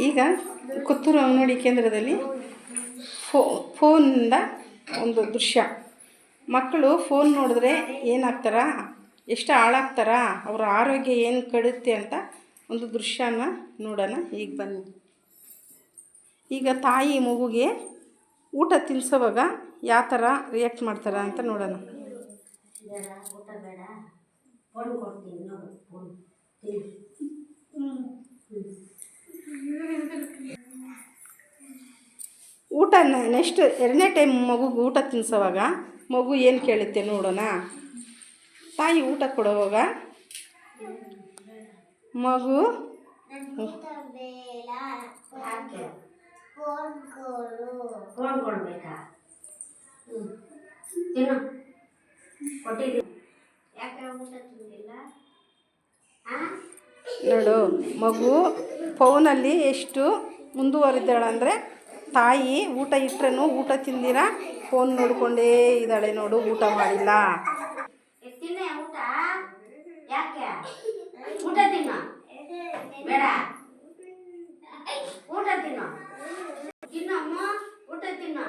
ಈಗ ಕುತ್ತೂರು ಅಂಗನವಾಡಿ ಕೇಂದ್ರದಲ್ಲಿ ಫೋ, ಫೋನಿಂದ ಒಂದು ದೃಶ್ಯ. ಮಕ್ಕಳು ಫೋನ್ ನೋಡಿದ್ರೆ ಏನಾಗ್ತಾರ? ಎಷ್ಟು ಹಾಳಾಗ್ತಾರ? ಅವರ ಆರೋಗ್ಯ ಏನು ಕಡುತ್ತೆ ಅಂತ ಒಂದು ದೃಶ್ಯನ ನೋಡೋಣ. ಈಗ ಬನ್ನಿ. ಈಗ ತಾಯಿ ಮಗುಗೆ ಊಟ ತಿನ್ಸೋವಾಗ ಯಾವ ಥರ ರಿಯಾಕ್ಟ್ ಮಾಡ್ತಾರ ಅಂತ ನೋಡೋಣ. ಊಟ ನೆಕ್ಸ್ಟ್ ಎರಡನೇ ಟೈಮ್ ಮಗುಗೆ ಊಟ ತಿನ್ಸೋವಾಗ, ಮಗು ಏನು ಕೇಳುತ್ತೆ ನೋಡೋಣ? ತಾಯಿ ಊಟ ಕೊಡುವಾಗ, ಮಗು ನೋಡು, ಮಗು ಫೋನಲ್ಲಿ ಎಷ್ಟು ಮುಂದುವರಿದಾಳಂದರೆ ತಾಯಿ ಊಟ ಇಟ್ರೂ ಊಟ ತಿಂದಿರ? ಫೋನ್ ನೋಡಿಕೊಂಡೇ ಇದ್ದಾಳೆ ನೋಡು ಊಟ ಮಾಡಿಲ್ಲ. ಫೋರ್ ಊಟ ಯಾಕೆ ಊಟ ತಿನ್ನು ಬೇಡ ಊಟ ತಿನ್ನು ತಿನ್ನು ಅಮ್ಮ ಊಟ ತಿನ್ನು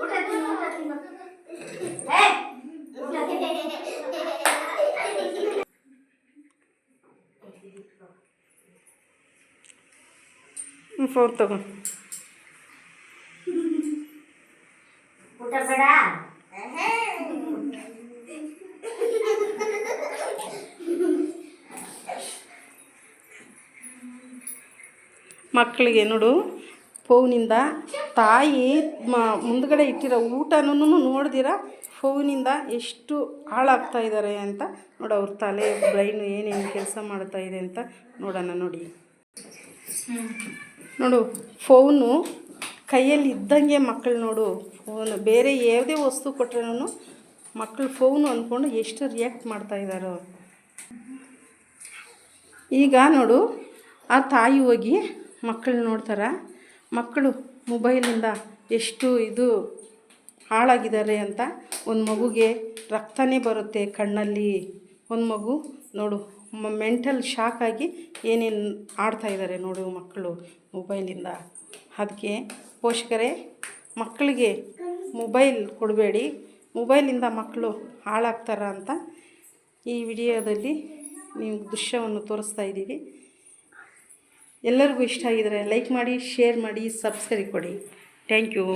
ಊಟ ತಿನ್ನು ಊಟ ತಿನ್ನು ಏ ಊಟ ಫೋನ್ ತಗೋ ಬೇಡ ಮಕ್ಕಳಿಗೆ ನೋಡು ಫೋನಿಂದ ತಾಯಿ ಮ ಮುಂದ್ಗಡೆ ಇಟ್ಟಿರೋ ಊಟನೂ ನೋಡ್ದಿರ ಫೋನಿಂದ ಎಷ್ಟು ಹಾಳಾಗ್ತಾ ಇದ್ದಾರೆ ಅಂತ ನೋಡು ಅವ್ರ ತಲೆ ಬ್ರೈನು ಏನೇನು ಕೆಲಸ ಮಾಡ್ತಾ ಇದೆ ಅಂತ ನೋಡೋಣ ನೋಡಿ. ನೋಡು ಫೋನು ಕೈಯಲ್ಲಿ ಇದ್ದಂಗೆ ಮಕ್ಕಳು ನೋಡು ಫೋನು ಬೇರೆ ಯಾವುದೇ ವಸ್ತು ಕೊಟ್ರೂ ಮಕ್ಕಳು ಫೋನು ಅಂದ್ಕೊಂಡು ಎಷ್ಟು ರಿಯಾಕ್ಟ್ ಮಾಡ್ತಾ ಇದ್ದಾರೋ ಈಗ ನೋಡು, ಆ ತಾಯಿ ಹೋಗಿ ಮಕ್ಕಳು ನೋಡ್ತಾರೆ? ಮಕ್ಕಳು ಮೊಬೈಲಿಂದ ಎಷ್ಟು ಇದು ಹಾಳಾಗಿದ್ದಾರೆ ಅಂತ ಒಂದು ಮಗುಗೆ ರಕ್ತನೇ ಬರುತ್ತೆ ಕಣ್ಣಲ್ಲಿ. ಒಂದು ಮಗು ನೋಡು ಮೆಂಟಲ್ ಶಾಕ್ ಆಗಿ ಏನೇನು ಆಡ್ತಾ ಇದ್ದಾರೆ ನೋಡು ಮಕ್ಕಳು ಮೊಬೈಲಿಂದ. ಅದಕ್ಕೆ ಪೋಷಕರೇ, ಮಕ್ಕಳಿಗೆ ಮೊಬೈಲ್ ಕೊಡಬೇಡಿ. ಮೊಬೈಲಿಂದ ಮಕ್ಕಳು ಹಾಳಾಗ್ತಾರ ಅಂತ ಈ ವಿಡಿಯೋದಲ್ಲಿ ನೀವು ದೃಶ್ಯವನ್ನು ತೋರಿಸ್ತಾ ಇದ್ದೀವಿ. ಎಲ್ಲರಿಗೂ ಇಷ್ಟ ಆಗಿದರೆ ಲೈಕ್ ಮಾಡಿ, ಶೇರ್ ಮಾಡಿ, ಸಬ್ಸ್ಕ್ರೈಬ್ ಕೊಡಿ. Thank you.